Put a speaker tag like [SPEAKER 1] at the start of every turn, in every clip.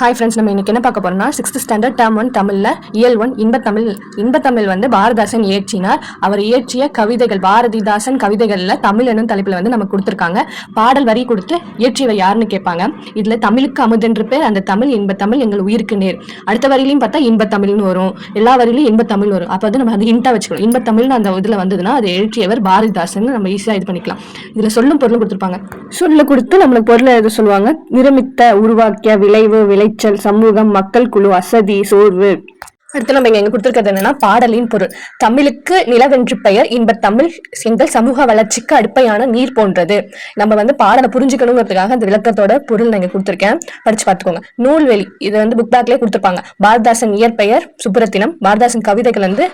[SPEAKER 1] Hi friends நம்ம இன்றைக்கி என்ன பார்க்க போகிறோம்னா சிக்ஸ்த் ஸ்டாண்டர்ட் டேம் ஒன் தமிழில் இயல் ஒன் இன்பத்தமிழ் இன்பத்தமிழ் வந்து பாரதாசன் இயற்றினார் அவர் இயற்றிய கவிதைகள் பாரதிதாசன் கவிதைகளில் தமிழ் எனும் தலைப்பில் வந்து நமக்கு கொடுத்துருக்காங்க பாடல் வரி கொடுத்து இயற்றியவர் யாருன்னு கேட்பாங்க இதில் தமிழுக்கு அமுதென்று பேர் அந்த தமிழ் இன்பத்தமிழ் எங்கள் உயிருக்கு நேர் அடுத்த வரையிலையும் பார்த்தா இன்பத்தமிழ்னு வரும் எல்லா வரியிலையும் இன்பத்தமிழ் வரும் அப்போ வந்து நம்ம அது இன்ட்டாக வச்சுக்கணும் இன்பத்தமிழ்னு அந்த இதில் வந்ததுன்னா அது எழுத்தியவர் பாரதிதாசன் நம்ம ஈஸியாக இது பண்ணிக்கலாம் இதில் சொல்லும் பொருள் கொடுத்துருப்பாங்க சொல்ல கொடுத்து நம்மளுக்கு பொருளை எது சொல்லுவாங்க நிரமித்த உருவாக்கிய விளைவு விளை விளைச்சல் சமூகம் மக்கள் குழு அசதி சோர்வு அடுத்து நம்ம இங்க கொடுத்துருக்கிறது என்னன்னா பாடலின் பொருள் தமிழுக்கு நிலவென்று பெயர் இன்ப தமிழ் எங்கள் சமூக வளர்ச்சிக்கு அடுப்பையான நீர் போன்றது நம்ம வந்து பாடலை புரிஞ்சுக்கணுங்கிறதுக்காக அந்த விளக்கத்தோட பொருள் நான் கொடுத்துருக்கேன் படிச்சு பார்த்துக்கோங்க நூல்வெளி இது வந்து புக் பேக்லேயே கொடுத்துருப்பாங்க பாரதாசன் இயற்பெயர் சுப்புரத்தினம் பாரதாசன் கவிதைகள் வந்து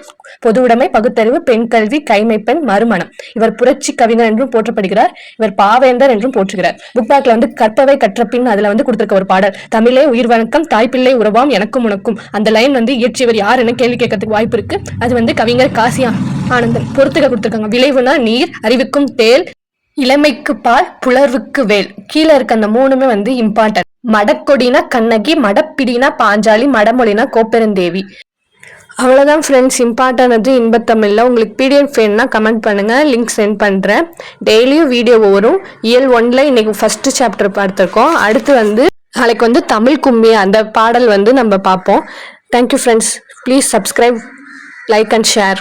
[SPEAKER 1] பொதுவுடைமை பகுத்தறிவு பெண் கல்வி கைமை பெண் மறுமணம் இவர் புரட்சி கவிஞர் என்றும் போற்றப்படுகிறார் இவர் பாவேந்தர் என்றும் போற்றுகிறார் புக் பேக்ல வந்து கற்பவை கற்ற பின் அதுல வந்து கொடுத்துருக்க ஒரு பாடல் தமிழே உயிர் வணக்கம் தாய்ப்பிள்ளை உறவாம் எனக்கும் உனக்கும் அந்த லைன் வந்து இயற்றி ஃபர்ஸ்ட் இவர் யாருன்னு கேள்வி கேட்கறதுக்கு வாய்ப்பு இருக்கு அது வந்து கவிஞர் காசியா ஆனந்தன் பொறுத்துக்க கொடுத்துருக்காங்க விளைவுனா நீர் அறிவுக்கும் தேல் இளமைக்கு பால் புலர்வுக்கு வேல் கீழே இருக்க அந்த மூணுமே வந்து இம்பார்ட்டன்ட் மடக்கொடினா கண்ணகி மடப்பிடினா பாஞ்சாலி மடமொழினா கோப்பெருந்தேவி அவ்வளோதான் ஃப்ரெண்ட்ஸ் இம்பார்ட்டன்ட் இன்பத்தமிழில் உங்களுக்கு பிடிஎஃப் வேணும்னா கமெண்ட் பண்ணுங்கள் லிங்க் சென்ட் பண்ணுறேன் டெய்லியும் வீடியோ வரும் இயல் ஒன்ல இன்னைக்கு ஃபஸ்ட்டு சாப்டர் பார்த்துருக்கோம் அடுத்து வந்து நாளைக்கு வந்து தமிழ் கும்மி அந்த பாடல் வந்து நம்ம பார்ப்போம் Thank you, friends. Please subscribe, like, and share.